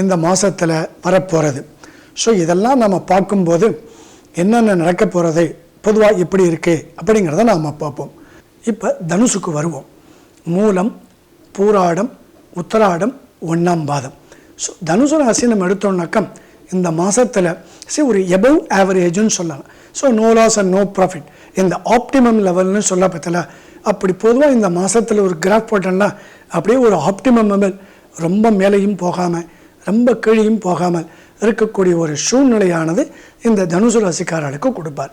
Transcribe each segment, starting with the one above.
இந்த மாதத்தில் வரப்போகிறது ஸோ இதெல்லாம் நம்ம பார்க்கும்போது என்னென்ன நடக்க போகிறது பொதுவாக எப்படி இருக்குது அப்படிங்கிறத நாம் பார்ப்போம். இப்போ தனுசுக்கு வருவோம். மூலம் பூராடம் உத்தராடம் ஒன்றாம் பாதம். ஸோ தனுசு ராசி நம்ம எடுத்தோம்னாக்கா இந்த மாதத்தில் சரி ஒரு எபவ் ஆவரேஜ்னு சொல்லலாம். So no loss and no profit இந்த ஆப்டிமம் லெவல்னு சொல்ல பார்த்தல அப்படி பொதுவாக இந்த மாதத்தில் ஒரு கிராஃப் போட்டோம்னா அப்படியே ஒரு ஆப்டிமம் லெவல் ரொம்ப மேலேயும் போகாமல் ரொம்ப கிழியும் போகாமல் இருக்கக்கூடிய ஒரு சூழ்நிலையானது இந்த தனுசு ராசிக்காரர்களுக்கு கொடுப்பார்.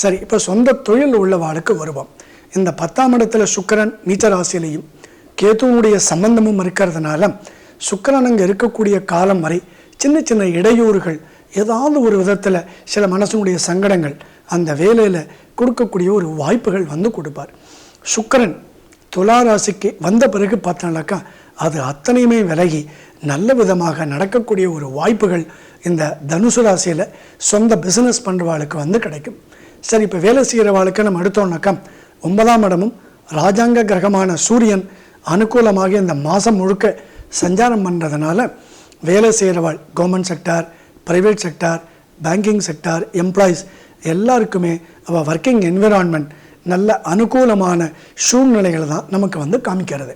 சரி இப்போ சொந்த தொழில் உள்ளவாளுக்கு வருவோம். இந்த பத்தாம் இடத்துல சுக்கரன் நீச்ச ராசியிலையும் கேதுவனுடைய சம்பந்தமும் இருக்கிறதுனால சுக்கரன் அங்கே இருக்கக்கூடிய காலம் வரை சின்ன சின்ன இடையூறுகள் ஏதாவது ஒரு விதத்தில் சில மனசனுடைய சங்கடங்கள் அந்த வேலையில் கொடுக்கக்கூடிய ஒரு வாய்ப்புகள் வந்து கொடுப்பார். சுக்கரன் துலா ராசிக்கு வந்த பிறகு பார்த்தோம்னாக்கா அது அத்தனையுமே விலகி நல்ல விதமாக நடக்கக்கூடிய ஒரு வாய்ப்புகள் இந்த தனுசு ராசியில் சொந்த பிஸ்னஸ் பண்ணுறவாளுக்கு வந்து கிடைக்கும். சரி இப்போ வேலை செய்கிறவாளுக்கு நம்ம எடுத்தோம்னாக்கா ஒன்பதாம் இடமும் ராஜாங்க கிரகமான சூரியன் அனுகூலமாக இந்த மாதம் முழுக்க சஞ்சாரம் பண்ணுறதுனால வேலை செய்கிறவாள் government sector private sector banking sector employees எல்லாருக்குமே அவள் ஒர்க்கிங் என்விரான்மெண்ட் நல்ல அனுகூலமான சூழ்நிலைகளை தான் நமக்கு வந்து காமிக்கிறது.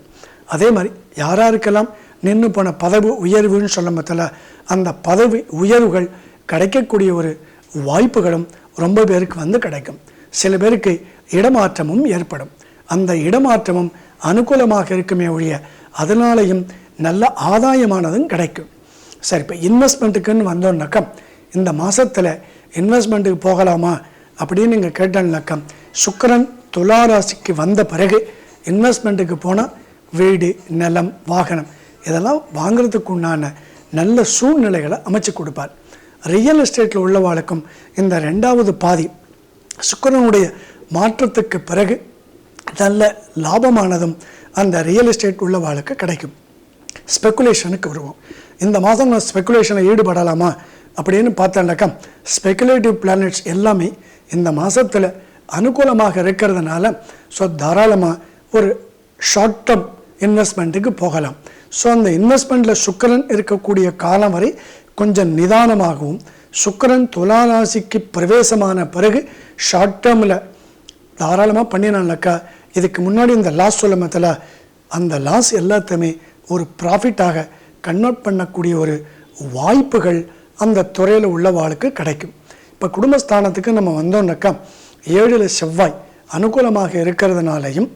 அதே மாதிரி யாராருக்கெல்லாம் நின்று போன பதவி உயர்வுன்னு சொல்ல மத்தில அந்த பதவி உயர்வுகள் கிடைக்கக்கூடிய ஒரு வாய்ப்புகளும் ரொம்ப பேருக்கு வந்து கிடைக்கும். சில பேருக்கு இடமாற்றமும் ஏற்படும். அந்த இடமாற்றமும் அனுகூலமாக இருக்குமே ஒழிய அதனாலையும் நல்ல ஆதாயமானதும் கிடைக்கும். சரி இப்போ இன்வெஸ்ட்மெண்ட்டுக்குன்னு வந்தோம்னாக்கா இந்த மாதத்தில் இன்வெஸ்ட்மெண்ட்டுக்கு போகலாமா அப்படின்னு நீங்கள் கேட்டோம்னாக்கா சுக்கரன் துலாராசிக்கு வந்த பிறகு இன்வெஸ்ட்மெண்ட்டுக்கு போனால் வீடு நிலம் வாகனம் இதெல்லாம் வாங்குறதுக்குண்டான நல்ல சூழ்நிலைகளை அமைச்சு கொடுப்பார். ரியல் எஸ்டேட்டில் உள்ளவாளுக்கும் இந்த ரெண்டாவது பாதி சுக்கிரனுடைய மாற்றத்துக்கு பிறகு நல்ல லாபமானதும் அந்த ரியல் எஸ்டேட் உள்ளவாளுக்கு கிடைக்கும். ஸ்பெக்குலேஷனுக்கு வருவோம். இந்த மாதம் நான் ஸ்பெக்குலேஷனில் ஈடுபடலாமா? அப்படின்னு பார்த்தோம்னாக்கா ஸ்பெக்குலேட்டிவ் பிளானட்ஸ் எல்லாமே இந்த மாதத்தில் அனுகூலமாக இருக்கிறதுனால ஸோ தாராளமாக ஒரு ஷார்ட் டேர்ம் இன்வெஸ்ட்மெண்ட்டுக்கு போகலாம். ஸோ அந்த இன்வெஸ்ட்மெண்ட்டில் சுக்கிரன் இருக்கக்கூடிய காலம் வரை கொஞ்சம் நிதானமாகவும் சுக்கரன் துலா ராசிக்கு பிரவேசமான பிறகு ஷார்ட் டேர்மில் தாராளமாக பண்ணினாலக்கா இதுக்கு முன்னாடி இந்த லாஸ் சொல்லமத்தில் அந்த லாஸ் எல்லாத்தையுமே ஒரு ப்ராஃபிட்டாக கன்வெர்ட் பண்ணக்கூடிய ஒரு வாய்ப்புகள் அந்த துறையில் உள்ளவாளுக்கு கிடைக்கும். இப்போ குடும்பஸ்தானத்துக்கு நம்ம வந்தோம்னாக்கா ஏழில் செவ்வாய் அனுகூலமாக இருக்கிறதுனாலையும்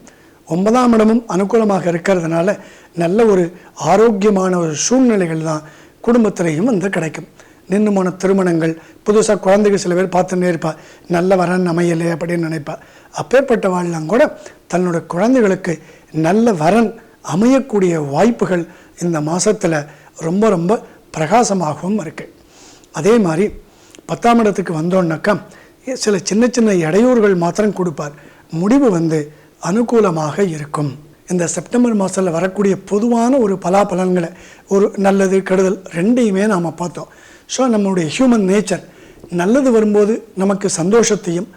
ஒன்பதாம் இடமும் அனுகூலமாக இருக்கிறதுனால நல்ல ஒரு ஆரோக்கியமான ஒரு சூழ்நிலைகள் தான் குடும்பத்திலையும் வந்து கிடைக்கும். நின்று போன திருமணங்கள் புதுசாக குழந்தைகள் சில பேர் பார்த்துட்டே இருப்பா நல்ல வரன் அமையலை அப்படின்னு நினைப்பா. அப்பேற்பட்ட வாழ்லாம் கூட தன்னோட குழந்தைகளுக்கு நல்ல வரன் அமையக்கூடிய வாய்ப்புகள் இந்த மாதத்தில் ரொம்ப ரொம்ப பிரகாசமாகவும் இருக்குது அதே மாதிரி பத்தாம் இடத்துக்கு வந்தோன்னாக்கா சில சின்ன சின்ன இடையூறுகள் மாத்திரம் கொடுப்பார். முடிவு வந்து அனுகூலமாக இருக்கும். இந்த செப்டம்பர் மாதத்தில் வரக்கூடிய பொதுவான ஒரு பலாபலன்களை ஒரு நல்லது கெடுதல் ரெண்டையுமே நாம் பார்த்தோம். ஸோ நம்மளுடைய ஹியூமன் நேச்சர் நல்லது வரும்போது நமக்கு சந்தோஷத்தையும்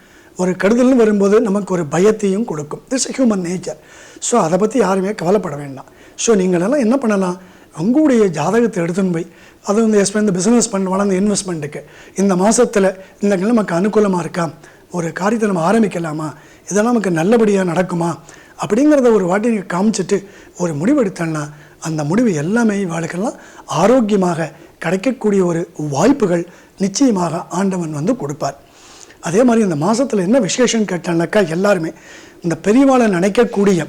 ஒரு கெடுதல்னு வரும்போது நமக்கு ஒரு பயத்தையும் கொடுக்கும். திஸ் ஹியூமன் நேச்சர் ஸோ அதை பற்றி யாருமே கவலைப்பட வேண்டாம். ஸோ நீங்களெல்லாம் என்ன பண்ணலாம்? உங்களுடைய ஜாதகத்தை எடுத்துன்னு போய் அது வந்து எஸ்பெண்ட் இந்த பிஸ்னஸ் பண்ண அந்த இன்வெஸ்ட்மெண்ட்டுக்கு இந்த மாதத்தில் இந்த நமக்கு அனுகூலமாக இருக்கா? ஒரு காரியத்தை நம்ம ஆரம்பிக்கலாமா? இதெல்லாம் நமக்கு நல்லபடியாக நடக்குமா? அப்படிங்கிறத ஒரு வாட்டி நீங்கள் காமிச்சிட்டு ஒரு முடிவு எடுத்தோம்னா அந்த முடிவு எல்லாமே வாழ்க்கெல்லாம் ஆரோக்கியமாக கிடைக்கக்கூடிய ஒரு வாய்ப்புகள் நிச்சயமாக ஆண்டவன் வந்து கொடுப்பார். அதே மாதிரி இந்த மாதத்தில் என்ன விசேஷம் கேட்டானாக்கா எல்லாருமே இந்த பெரியவாளை நினைக்கக்கூடிய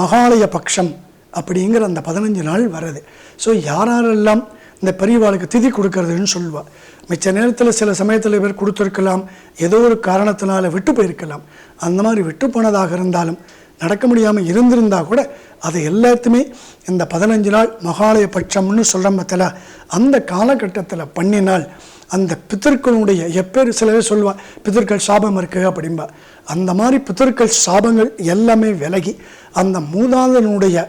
மகாலய பட்சம் அப்படிங்கிற அந்த பதினஞ்சு நாள் வருது ஸோ யாரெல்லாம் இந்த பெரியவாளுக்கு திதி கொடுக்கறதுன்னு சொல்லுவாள் மிச்ச நேரத்தில் சில சமயத்தில் இவர் கொடுத்துருக்கலாம் ஏதோ ஒரு காரணத்தினால விட்டு போயிருக்கலாம். அந்த மாதிரி விட்டு போனதாக இருந்தாலும் நடக்க முடியாமல் இருந்திருந்தா கூட அதை எல்லாத்தையுமே இந்த பதினஞ்சு நாள் மகாலய பட்சம்னு சொல்கிற மத்தில அந்த காலகட்டத்தில் பண்ணினால் அந்த பித்தர்களுடைய எப்பேர் சிலவே சொல்லுவாள் பித்தர்கள் சாபம் இருக்குது அப்படிம்பா. அந்த மாதிரி பித்தர்கள் சாபங்கள் எல்லாமே விலகி அந்த மூதாதனுடைய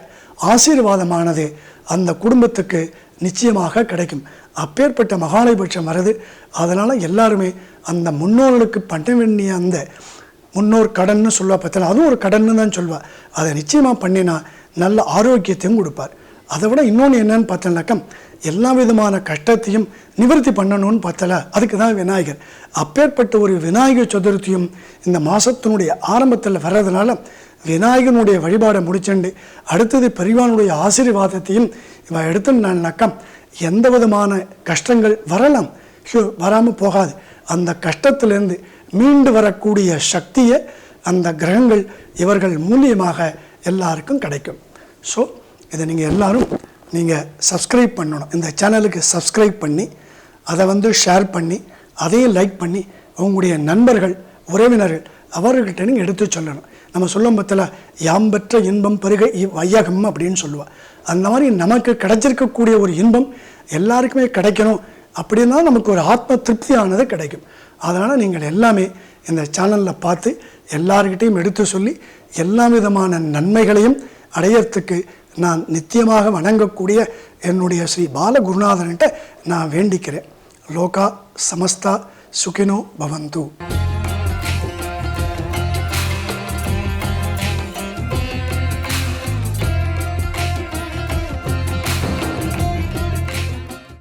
ஆசீர்வாதமானது அந்த குடும்பத்துக்கு நிச்சயமாக கிடைக்கும். அப்பேற்பட்ட மகாலயபட்சம் வருது அதனால் எல்லாருமே அந்த முன்னோர்களுக்கு பண்ண வேண்டிய அந்த முன்னோர் கடன்னு சொல்லுவா பார்த்தா அதுவும் ஒரு கடன்னு தான் சொல்வா அதை நிச்சயமாக பண்ணினா நல்ல ஆரோக்கியத்தையும் கொடுப்பார். அதை விட இன்னொன்று என்னன்னு பார்த்தனாக்கம் எல்லா விதமான கஷ்டத்தையும் நிவர்த்தி பண்ணணும்னு பார்த்தல அதுக்கு தான் விநாயகர். அப்பேற்பட்ட ஒரு விநாயகர் சதுர்த்தியும் இந்த மாதத்தினுடைய ஆரம்பத்தில் வர்றதுனால விநாயகனுடைய வழிபாடை முடிச்சுண்டு அடுத்தது பெரியவானுடைய ஆசீர்வாதத்தையும் இவன் எடுத்துனாக்கா எந்த விதமான கஷ்டங்கள் வரலாம்? வராமல் போகாது. அந்த கஷ்டத்திலேருந்து மீண்டு வரக்கூடிய சக்தியை அந்த கிரகங்கள் இவர்கள் மூலியமாக எல்லாருக்கும் கிடைக்கும். ஸோ இதை நீங்கள் எல்லோரும் நீங்கள் சப்ஸ்கிரைப் பண்ணணும். இந்த சேனலுக்கு சப்ஸ்கிரைப் பண்ணி அதை வந்து ஷேர் பண்ணி அதையும் லைக் பண்ணி உங்களுடைய நண்பர்கள் உறவினர்கள் அவர்கள்ட்ட நீங்கள் எடுத்து சொல்லணும். நம்ம சொல்லும் பத்தில் யாம் பெற்ற இன்பம் பெருக வையகம் அப்படின்னு சொல்லுவாள் அந்த மாதிரி நமக்கு கிடைச்சிருக்கக்கூடிய ஒரு இன்பம் எல்லாருக்குமே கிடைக்கணும் அப்படின்னா நமக்கு ஒரு ஆத்ம திருப்தியானது கிடைக்கும். அதனால் நீங்கள் எல்லாமே இந்த சேனலில் பார்த்து எல்லார்கிட்டையும் எடுத்து சொல்லி எல்லா விதமான நன்மைகளையும் அடையறதுக்கு நான் நித்தியமாக வணங்கக்கூடிய என்னுடைய ஸ்ரீ பாலகுருநாதன்கிட்ட நான் வேண்டிக்கிறேன். லோகா சமஸ்தா சுகினோ பவந்து.